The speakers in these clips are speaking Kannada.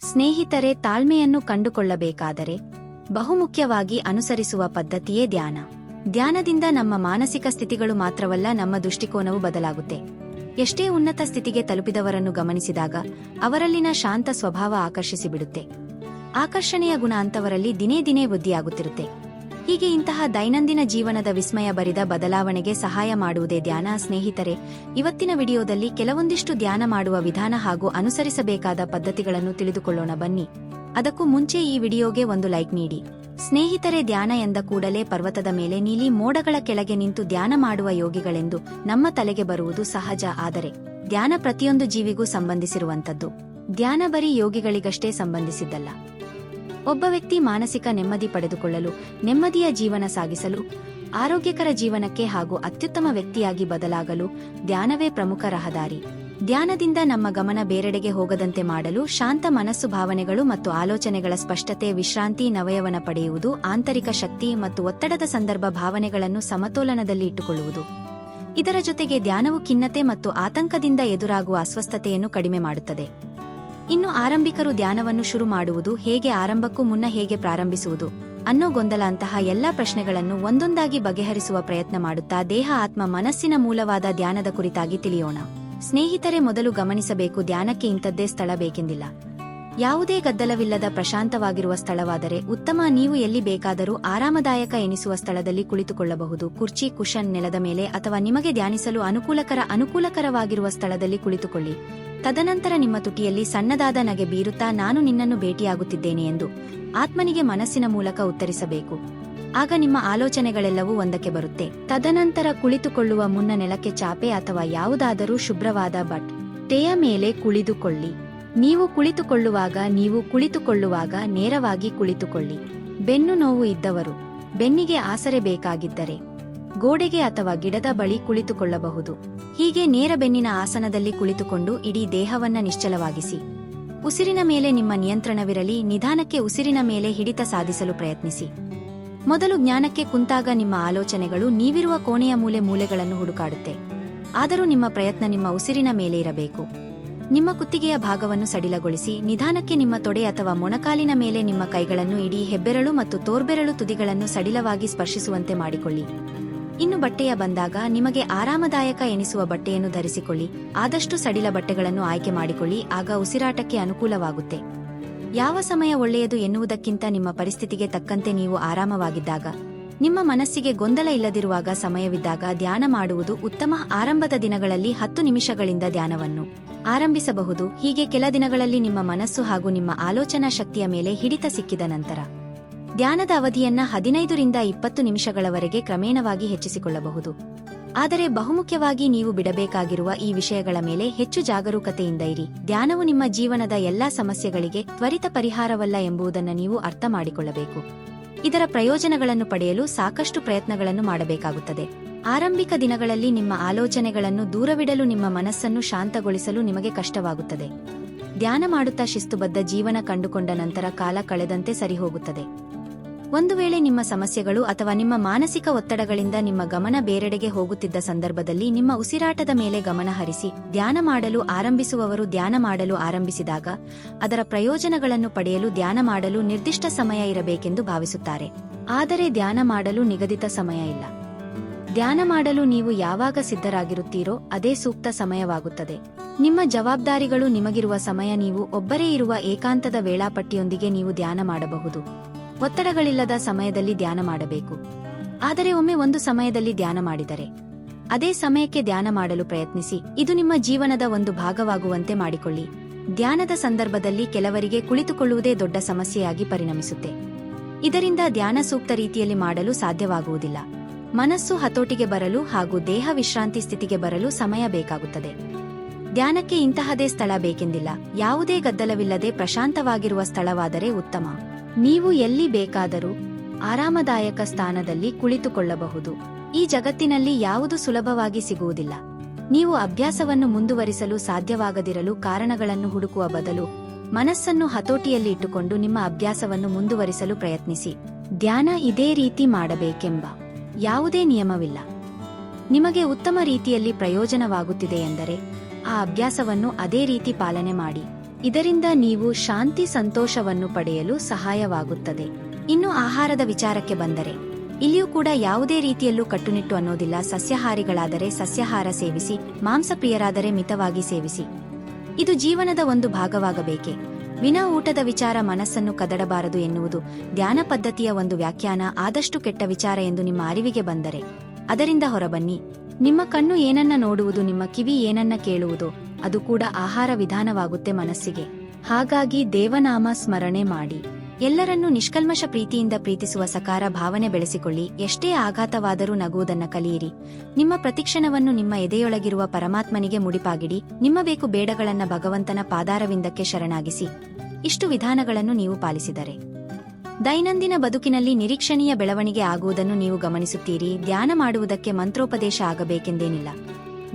ಸ್ನೇಹಿತರೆ, ತಾಳ್ಮೆಯನ್ನು ಕಂಡುಕೊಳ್ಳಬೇಕಾದರೆ ಬಹುಮುಖ್ಯವಾಗಿ ಅನುಸರಿಸುವ ಪದ್ಧತಿಯೇ ಧ್ಯಾನ. ಧ್ಯಾನದಿಂದ ನಮ್ಮ ಮಾನಸಿಕ ಸ್ಥಿತಿಗಳು ಮಾತ್ರವಲ್ಲ, ನಮ್ಮ ದೃಷ್ಟಿಕೋನವು ಬದಲಾಗುತ್ತೆ. ಎಷ್ಟೇ ಉನ್ನತ ಸ್ಥಿತಿಗೆ ತಲುಪಿದವರನ್ನು ಗಮನಿಸಿದಾಗ ಅವರಲ್ಲಿನ ಶಾಂತ ಸ್ವಭಾವ ಆಕರ್ಷಿಸಿಬಿಡುತ್ತೆ. ಆಕರ್ಷಣೆಯ ಗುಣ ಅಂತವರಲ್ಲಿ ದಿನೇ ದಿನೇ ವೃದ್ಧಿಯಾಗುತ್ತಿರುತ್ತೆ. ಹೀಗೆ ಇಂತಹ ದೈನಂದಿನ ಜೀವನದ ವಿಸ್ಮಯ ಬರಿದ ಬದಲಾವಣೆಗೆ ಸಹಾಯ ಮಾಡುವುದೇ ಧ್ಯಾನ. ಸ್ನೇಹಿತರೆ, ಇವತ್ತಿನ ವಿಡಿಯೋದಲ್ಲಿ ಕೆಲವೊಂದಿಷ್ಟು ಧ್ಯಾನ ಮಾಡುವ ವಿಧಾನ ಹಾಗೂ ಅನುಸರಿಸಬೇಕಾದ ಪದ್ಧತಿಗಳನ್ನು ತಿಳಿದುಕೊಳ್ಳೋಣ ಬನ್ನಿ. ಅದಕ್ಕೂ ಮುಂಚೆ ಈ ವಿಡಿಯೋಗೆ ಒಂದು ಲೈಕ್ ನೀಡಿ. ಸ್ನೇಹಿತರೆ, ಧ್ಯಾನ ಎಂದ ಕೂಡಲೇ ಪರ್ವತದ ಮೇಲೆ ನೀಲಿ ಮೋಡಗಳ ಕೆಳಗೆ ನಿಂತು ಧ್ಯಾನ ಮಾಡುವ ಯೋಗಿಗಳೆಂದು ನಮ್ಮ ತಲೆಗೆ ಬರುವುದು ಸಹಜ. ಆದರೆ, ಧ್ಯಾನ ಪ್ರತಿಯೊಂದು ಜೀವಿಗೂ ಸಂಬಂಧಿಸಿರುವಂತದ್ದು ಧ್ಯಾನ ಬರೀ ಯೋಗಿಗಳಿಗಷ್ಟೇ ಸಂಬಂಧಿಸಿದ್ದಲ್ಲ. ಒಬ್ಬ ವ್ಯಕ್ತಿ ಮಾನಸಿಕ ನೆಮ್ಮದಿ ಪಡೆದುಕೊಳ್ಳಲು, ನೆಮ್ಮದಿಯ ಜೀವನ ಸಾಗಿಸಲು, ಆರೋಗ್ಯಕರ ಜೀವನಕ್ಕೆ ಹಾಗೂ ಅತ್ಯುತ್ತಮ ವ್ಯಕ್ತಿಯಾಗಿ ಬದಲಾಗಲು ಧ್ಯಾನವೇ ಪ್ರಮುಖ ರಹದಾರಿ. ಧ್ಯಾನದಿಂದ ನಮ್ಮ ಗಮನ ಬೇರೆಡೆಗೆ ಹೋಗದಂತೆ ಮಾಡಲು ಶಾಂತ ಮನಸ್ಸು ಭಾವನೆಗಳು ಮತ್ತು ಆಲೋಚನೆಗಳ ಸ್ಪಷ್ಟತೆ, ವಿಶ್ರಾಂತಿ, ನವಯವನ ಪಡೆಯುವುದು, ಆಂತರಿಕ ಶಕ್ತಿ ಮತ್ತು ಒತ್ತಡದ ಸಂದರ್ಭ ಭಾವನೆಗಳನ್ನು ಸಮತೋಲನದಲ್ಲಿ ಇಟ್ಟುಕೊಳ್ಳುವುದು. ಇದರ ಜೊತೆಗೆ ಧ್ಯಾನವು ಖಿನ್ನತೆ ಮತ್ತು ಆತಂಕದಿಂದ ಎದುರಾಗುವ ಅಸ್ವಸ್ಥತೆಯನ್ನು ಕಡಿಮೆ ಮಾಡುತ್ತದೆ. ಇನ್ನು ಆರಂಭಿಕರು ಧ್ಯಾನವನ್ನು ಶುರು ಮಾಡುವುದು ಹೇಗೆ ಆರಂಭಕ್ಕೂ ಮುನ್ನ ಹೇಗೆ ಪ್ರಾರಂಭಿಸುವುದು ಅನ್ನೋ ಗೊಂದಲ ಅಂತಹ ಎಲ್ಲಾ ಪ್ರಶ್ನೆಗಳನ್ನು ಒಂದೊಂದಾಗಿ ಬಗೆಹರಿಸುವ ಪ್ರಯತ್ನ ಮಾಡುತ್ತಾ ದೇಹ ಆತ್ಮ ಮನಸ್ಸಿನ ಮೂಲವಾದ ಧ್ಯಾನದ ಕುರಿತಾಗಿ ತಿಳಿಯೋಣ. ಸ್ನೇಹಿತರೆ, ಮೊದಲು ಗಮನಿಸಬೇಕು ಧ್ಯಾನಕ್ಕೆ ಇಂಥದ್ದೇ ಸ್ಥಳ ಬೇಕೆಂದಿಲ್ಲ. ಯಾವುದೇ ಗದ್ದಲವಿಲ್ಲದ ಪ್ರಶಾಂತವಾಗಿರುವ ಸ್ಥಳವಾದರೆ ಉತ್ತಮ ನೀವು ಎಲ್ಲಿ ಬೇಕಾದರೂ ಆರಾಮದಾಯಕ ಎನಿಸುವ ಸ್ಥಳದಲ್ಲಿ ಕುಳಿತುಕೊಳ್ಳಬಹುದು. ಕುರ್ಚಿ, ಕುಶನ್ ನೆಲದ ಮೇಲೆ ಅಥವಾ ನಿಮಗೆ ಧ್ಯಾನಿಸಲು ಅನುಕೂಲಕರ ಅನುಕೂಲಕರವಾಗಿರುವ ಸ್ಥಳದಲ್ಲಿ ಕುಳಿತುಕೊಳ್ಳಿ. ತದನಂತರ ನಿಮ್ಮ ತುಟಿಯಲ್ಲಿ ಸಣ್ಣದಾದ ನಗೆ ಬೀರುತ್ತಾ ನಾನು ನಿನ್ನನ್ನು ಭೇಟಿಯಾಗುತ್ತಿದ್ದೇನೆ ಎಂದು ಆತ್ಮನಿಗೆ ಮನಸ್ಸಿನ ಮೂಲಕ ಉತ್ತರಿಸಬೇಕು. ಆಗ ನಿಮ್ಮ ಆಲೋಚನೆಗಳೆಲ್ಲವೂ ಒಂದಕ್ಕೆ ಬರುತ್ತೆ. ತದನಂತರ ಕುಳಿತುಕೊಳ್ಳುವ ಮುನ್ನ ನೆಲಕ್ಕೆ ಚಾಪೆ ಅಥವಾ ಯಾವುದಾದರೂ ಶುಭ್ರವಾದ ಬಟ್ ತೆಯ ಮೇಲೆ ಕುಳಿದುಕೊಳ್ಳಿ. ನೀವು ಕುಳಿತುಕೊಳ್ಳುವಾಗ ನೀವು ಕುಳಿತುಕೊಳ್ಳುವಾಗ ನೇರವಾಗಿ ಕುಳಿತುಕೊಳ್ಳಿ. ಬೆನ್ನು ನೋವು ಇದ್ದವರು, ಬೆನ್ನಿಗೆ ಆಸರೆ ಬೇಕಾಗಿದ್ದರೆ. ಗೋಡೆಗೆ ಅಥವಾ ಗಿಡದ ಬಳಿ ಕುಳಿತುಕೊಳ್ಳಬಹುದು. ಹೀಗೆ ನೇರ ಬೆನ್ನಿನ ಆಸನದಲ್ಲಿ ಕುಳಿತುಕೊಂಡು ಇಡೀ ದೇಹವನ್ನ ನಿಶ್ಚಲವಾಗಿಸಿ. ಉಸಿರಿನ ಮೇಲೆ ನಿಮ್ಮ ನಿಯಂತ್ರಣವಿರಲಿ, ನಿಧಾನಕ್ಕೆ ಉಸಿರಿನ ಮೇಲೆ ಹಿಡಿತ ಸಾಧಿಸಲು ಪ್ರಯತ್ನಿಸಿ. ಮೊದಲು ಜ್ಞಾನಕ್ಕೆ ಕುಂತಾಗ ನಿಮ್ಮ ಆಲೋಚನೆಗಳು ನೀವಿರುವ ಕೋಣೆಯ ಮೂಲೆ ಮೂಲೆಗಳನ್ನು ಹುಡುಕಾಡುತ್ತೆ. ಆದರೂ ನಿಮ್ಮ ಪ್ರಯತ್ನ ನಿಮ್ಮ ಉಸಿರಿನ ಮೇಲೆ ಇರಬೇಕು. ನಿಮ್ಮ ಕುತ್ತಿಗೆಯ ಭಾಗವನ್ನು ಸಡಿಲಗೊಳಿಸಿ, ನಿಧಾನಕ್ಕೆ ನಿಮ್ಮ ತೊಡೆ ಅಥವಾ ಮೊಣಕಾಲಿನ ಮೇಲೆ ನಿಮ್ಮ ಕೈಗಳನ್ನು ಇಡೀ ಹೆಬ್ಬೆರಳು ಮತ್ತು ತೋರ್ಬೆರಳು ತುದಿಗಳನ್ನು ಸಡಿಲವಾಗಿ ಸ್ಪರ್ಶಿಸುವಂತೆ ಮಾಡಿಕೊಳ್ಳಿ. ಇನ್ನು ಬಟ್ಟೆಯ ಬಂದಾಗ ನಿಮಗೆ ಆರಾಮದಾಯಕ ಎನಿಸುವ ಬಟ್ಟೆಯನ್ನು ಧರಿಸಿಕೊಳ್ಳಿ. ಆದಷ್ಟು ಸಡಿಲ ಬಟ್ಟೆಗಳನ್ನು ಆಯ್ಕೆ ಮಾಡಿಕೊಳ್ಳಿ, ಆಗ ಉಸಿರಾಟಕ್ಕೆ ಅನುಕೂಲವಾಗುತ್ತೆ. ಯಾವ ಸಮಯ ಒಳ್ಳೆಯದು ಎನ್ನುವುದಕ್ಕಿಂತ ನಿಮ್ಮ ಪರಿಸ್ಥಿತಿಗೆ ತಕ್ಕಂತೆ ನೀವು ಆರಾಮವಾಗಿದ್ದಾಗ, ನಿಮ್ಮ ಮನಸ್ಸಿಗೆ ಗೊಂದಲ ಇಲ್ಲದಿರುವಾಗ ಸಮಯವಿದ್ದಾಗ ಧ್ಯಾನ ಮಾಡುವುದು ಉತ್ತಮ ಆರಂಭದ ದಿನಗಳಲ್ಲಿ ಹತ್ತು ನಿಮಿಷಗಳಿಂದ ಧ್ಯಾನವನ್ನು ಆರಂಭಿಸಬಹುದು. ಹೀಗೆ ಕೆಲ ದಿನಗಳಲ್ಲಿ ನಿಮ್ಮ ಮನಸ್ಸು ಹಾಗೂ ನಿಮ್ಮ ಆಲೋಚನಾ ಶಕ್ತಿಯ ಮೇಲೆ ಹಿಡಿತ ಸಿಕ್ಕಿದ ನಂತರ. ಧ್ಯಾನದ ಅವಧಿಯನ್ನ ಹದಿನೈದರಿಂದ ಇಪ್ಪತ್ತು ನಿಮಿಷಗಳವರೆಗೆ ಕ್ರಮೇಣವಾಗಿ ಹೆಚ್ಚಿಸಿಕೊಳ್ಳಬಹುದು. ಆದರೆ ಬಹುಮುಖ್ಯವಾಗಿ ನೀವು ಬಿಡಬೇಕಾಗಿರುವ ಈ ವಿಷಯಗಳ ಮೇಲೆ ಹೆಚ್ಚು ಜಾಗರೂಕತೆಯಿಂದ ಇರಿ. ಧ್ಯಾನವು ನಿಮ್ಮ ಜೀವನದ ಎಲ್ಲಾ ಸಮಸ್ಯೆಗಳಿಗೆ ತ್ವರಿತ ಪರಿಹಾರವಲ್ಲ ಎಂಬುದನ್ನು ನೀವು ಅರ್ಥ ಮಾಡಿಕೊಳ್ಳಬೇಕು. ಇದರ ಪ್ರಯೋಜನಗಳನ್ನು ಪಡೆಯಲು ಸಾಕಷ್ಟು ಪ್ರಯತ್ನಗಳನ್ನು ಮಾಡಬೇಕಾಗುತ್ತದೆ. ಆರಂಭಿಕ ದಿನಗಳಲ್ಲಿ ನಿಮ್ಮ ಆಲೋಚನೆಗಳನ್ನು ದೂರವಿಡಲು ನಿಮ್ಮ ಮನಸ್ಸನ್ನು ಶಾಂತಗೊಳಿಸಲು ನಿಮಗೆ ಕಷ್ಟವಾಗುತ್ತದೆ. ಧ್ಯಾನ ಮಾಡುತ್ತಾ ಶಿಸ್ತುಬದ್ಧ ಜೀವನ ಕಂಡುಕೊಂಡ ನಂತರ ಕಾಲ ಕಳೆದಂತೆ ಸರಿಹೋಗುತ್ತದೆ. ಒಂದು ವೇಳೆ ನಿಮ್ಮ ಸಮಸ್ಯೆಗಳು ಅಥವಾ ನಿಮ್ಮ ಮಾನಸಿಕ ಒತ್ತಡಗಳಿಂದ ನಿಮ್ಮ ಗಮನ ಬೇರೆಡೆಗೆ ಹೋಗುತ್ತಿದ್ದ ಸಂದರ್ಭದಲ್ಲಿ ನಿಮ್ಮ ಉಸಿರಾಟದ ಮೇಲೆ ಗಮನ ಹರಿಸಿ, ಧ್ಯಾನ ಮಾಡಲು ಆರಂಭಿಸುವವರು ಧ್ಯಾನ ಮಾಡಲು ಆರಂಭಿಸಿದಾಗ ಅದರ ಪ್ರಯೋಜನಗಳನ್ನು ಪಡೆಯಲು ಧ್ಯಾನ ಮಾಡಲು ನಿರ್ದಿಷ್ಟ ಸಮಯ ಇರಬೇಕೆಂದು ಭಾವಿಸುತ್ತಾರೆ. ಆದರೆ ಧ್ಯಾನ ಮಾಡಲು ನಿಗದಿತ ಸಮಯ ಇಲ್ಲ. ಧ್ಯಾನ ಮಾಡಲು ನೀವು ಯಾವಾಗ ಸಿದ್ಧರಾಗಿರುತ್ತೀರೋ ಅದೇ ಸೂಕ್ತ ಸಮಯವಾಗುತ್ತದೆ. ನಿಮ್ಮ ಜವಾಬ್ದಾರಿಗಳು ನಿಮಗಿರುವ ಸಮಯ ನೀವು ಒಬ್ಬರೇ ಇರುವ ಏಕಾಂತದ ವೇಳಾಪಟ್ಟಿಯೊಂದಿಗೆ ನೀವು ಧ್ಯಾನ ಮಾಡಬಹುದು. ಒತ್ತಡಗಳಿಲ್ಲದ ಸಮಯದಲ್ಲಿ ಧ್ಯಾನ ಮಾಡಬೇಕು. ಆದರೆ ಒಮ್ಮೆ ಒಂದು ಸಮಯದಲ್ಲಿ ಧ್ಯಾನ ಮಾಡಿದರೆ, ಅದೇ ಸಮಯಕ್ಕೆ ಧ್ಯಾನ ಮಾಡಲು ಪ್ರಯತ್ನಿಸಿ. ಇದು ನಿಮ್ಮ ಜೀವನದ ಒಂದು ಭಾಗವಾಗುವಂತೆ ಮಾಡಿಕೊಳ್ಳಿ. ಧ್ಯಾನದ ಸಂದರ್ಭದಲ್ಲಿ ಕೆಲವರಿಗೆ ಕುಳಿತುಕೊಳ್ಳುವುದೇ ದೊಡ್ಡ ಸಮಸ್ಯೆಯಾಗಿ ಪರಿಣಮಿಸುತ್ತೆ. ಇದರಿಂದ ಧ್ಯಾನ ಸೂಕ್ತ ರೀತಿಯಲ್ಲಿ ಮಾಡಲು ಸಾಧ್ಯವಾಗುವುದಿಲ್ಲ. ಮನಸ್ಸು ಹತೋಟಿಗೆ ಬರಲು ಹಾಗೂ ದೇಹ ವಿಶ್ರಾಂತಿ ಸ್ಥಿತಿಗೆ ಬರಲು ಸಮಯ ಬೇಕಾಗುತ್ತದೆ. ಧ್ಯಾನಕ್ಕೆ ಇಂತಹದೇ ಸ್ಥಳ ಬೇಕೆಂದಿಲ್ಲ. ಯಾವುದೇ ಗದ್ದಲವಿಲ್ಲದೆ ಪ್ರಶಾಂತವಾಗಿರುವ ಸ್ಥಳವಾದರೆ ಉತ್ತಮ. ನೀವು ಎಲ್ಲಿ ಬೇಕಾದರೂ ಆರಾಮದಾಯಕ ಸ್ಥಾನದಲ್ಲಿ ಕುಳಿತುಕೊಳ್ಳಬಹುದು. ಈ ಜಗತ್ತಿನಲ್ಲಿ ಯಾವುದು ಸುಲಭವಾಗಿ ಸಿಗುವುದಿಲ್ಲ. ನೀವು ಅಭ್ಯಾಸವನ್ನು ಮುಂದುವರಿಸಲು ಸಾಧ್ಯವಾಗದಿರಲು ಕಾರಣಗಳನ್ನು ಹುಡುಕುವ ಬದಲು ಮನಸ್ಸನ್ನು ಹತೋಟಿಯಲ್ಲಿ ಇಟ್ಟುಕೊಂಡು ನಿಮ್ಮ ಅಭ್ಯಾಸವನ್ನು ಮುಂದುವರಿಸಲು ಪ್ರಯತ್ನಿಸಿ. ಧ್ಯಾನ ಇದೇ ರೀತಿ ಮಾಡಬೇಕೆಂಬ ಯಾವುದೇ ನಿಯಮವಿಲ್ಲ. ನಿಮಗೆ ಉತ್ತಮ ರೀತಿಯಲ್ಲಿ ಪ್ರಯೋಜನವಾಗುತ್ತಿದೆ ಎಂದರೆ ಆ ಅಭ್ಯಾಸವನ್ನು ಅದೇ ರೀತಿ ಪಾಲನೆ ಮಾಡಿ. ಇದರಿಂದ ನೀವು ಶಾಂತಿ ಸಂತೋಷವನ್ನು ಪಡೆಯಲು ಸಹಾಯವಾಗುತ್ತದೆ. ಇನ್ನು ಆಹಾರದ ವಿಚಾರಕ್ಕೆ ಬಂದರೆ, ಇಲ್ಲಿಯೂ ಕೂಡ ಯಾವುದೇ ರೀತಿಯಲ್ಲೂ ಕಟ್ಟುನಿಟ್ಟು ಅನ್ನೋದಿಲ್ಲ. ಸಸ್ಯಾಹಾರಿಗಳಾದರೆ ಸಸ್ಯಾಹಾರ ಸೇವಿಸಿ, ಮಾಂಸಪ್ರಿಯರಾದರೆ ಮಿತವಾಗಿ ಸೇವಿಸಿ. ಇದು ಜೀವನದ ಒಂದು ಭಾಗವಾಗಬೇಕೆ? ವಿನಾ ಊಟದ ವಿಚಾರ ಮನಸ್ಸನ್ನು ಕದಡಬಾರದು ಎನ್ನುವುದು ಧ್ಯಾನ ಪದ್ಧತಿಯ ಒಂದು ವ್ಯಾಖ್ಯಾನ, ಆದಷ್ಟು ಕೆಟ್ಟ ವಿಚಾರ ಎಂದು ನಿಮ್ಮ ಅರಿವಿಗೆ ಬಂದರೆ. ಅದರಿಂದ ಹೊರಬನ್ನಿ. ನಿಮ್ಮ ಕಣ್ಣು ಏನನ್ನ ನೋಡುವುದು, ನಿಮ್ಮ ಕಿವಿ ಏನನ್ನ ಕೇಳುವುದು ಅದು ಕೂಡ ಆಹಾರ ವಿಧಾನವಾಗುತ್ತೆ ಮನಸ್ಸಿಗೆ. ಹಾಗಾಗಿ ದೇವನಾಮ ಸ್ಮರಣೆ ಮಾಡಿ. ಎಲ್ಲರನ್ನೂ ನಿಷ್ಕಲ್ಮಶ ಪ್ರೀತಿಯಿಂದ ಪ್ರೀತಿಸುವ ಸಕಾರ ಭಾವನೆ ಬೆಳೆಸಿಕೊಳ್ಳಿ. ಎಷ್ಟೇ ಆಘಾತವಾದರೂ ನಗುವುದನ್ನ ಕಲಿಯಿರಿ. ನಿಮ್ಮ ಪ್ರತಿಕ್ಷಣವನ್ನು ನಿಮ್ಮ ಎದೆಯೊಳಗಿರುವ ಪರಮಾತ್ಮನಿಗೆ ಮುಡಿಪಾಗಿಡಿ. ನಿಮ್ಮ ಬೇಕು ಬೇಡಗಳನ್ನ ಭಗವಂತನ ಪಾದಾರವಿಂದಕ್ಕೆ ಶರಣಾಗಿಸಿ. ಇಷ್ಟು ವಿಧಾನಗಳನ್ನು ನೀವು ಪಾಲಿಸಿದರೆ. ದೈನಂದಿನ ಬದುಕಿನಲ್ಲಿ ನಿರೀಕ್ಷಣೀಯ ಬೆಳವಣಿಗೆ ಆಗುವುದನ್ನು ನೀವು ಗಮನಿಸುತ್ತೀರಿ. ಧ್ಯಾನ ಮಾಡುವುದಕ್ಕೆ ಮಂತ್ರೋಪದೇಶ ಆಗಬೇಕೆಂದೇನಿಲ್ಲ.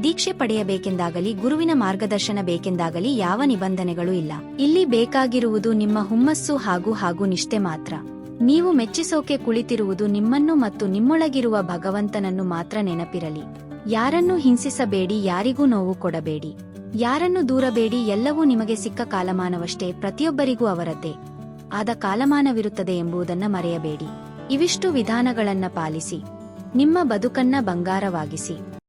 ದೀಕ್ಷೆ ಪಡೆಯಬೇಕೆಂದಾಗಲಿ, ಗುರುವಿನ ಮಾರ್ಗದರ್ಶನ ಬೇಕೆಂದಾಗಲಿ ಯಾವ ನಿಬಂಧನೆಗಳು ಇಲ್ಲ. ಇಲ್ಲಿ ಬೇಕಾಗಿರುವುದು ನಿಮ್ಮ ಹುಮ್ಮಸ್ಸು ಹಾಗೂ ಹಾಗೂ ನಿಷ್ಠೆ ಮಾತ್ರ. ನೀವು ಮೆಚ್ಚಿಸೋಕೆ ಕುಳಿತಿರುವುದು ನಿಮ್ಮನ್ನು ಮತ್ತು ನಿಮ್ಮೊಳಗಿರುವ ಭಗವಂತನನ್ನು ಮಾತ್ರ ನೆನಪಿರಲಿ. ಯಾರನ್ನು ಹಿಂಸಿಸಬೇಡಿ, ಯಾರಿಗೂ ನೋವು ಕೊಡಬೇಡಿ. ಯಾರನ್ನು ದೂರಬೇಡಿ, ಎಲ್ಲವೂ ನಿಮಗೆ ಸಿಕ್ಕ ಕಾಲಮಾನವಷ್ಟೇ, ಪ್ರತಿಯೊಬ್ಬರಿಗೂ ಅವರದ್ದೇ. ಆದ ಕಾಲಮಾನವಿರುತ್ತದೆ ಎಂಬುದನ್ನ ಮರೆಯಬೇಡಿ. ಇವಿಷ್ಟು ವಿಧಾನಗಳನ್ನ ಪಾಲಿಸಿ. ನಿಮ್ಮ ಬದುಕನ್ನ ಬಂಗಾರವಾಗಿಸಿ.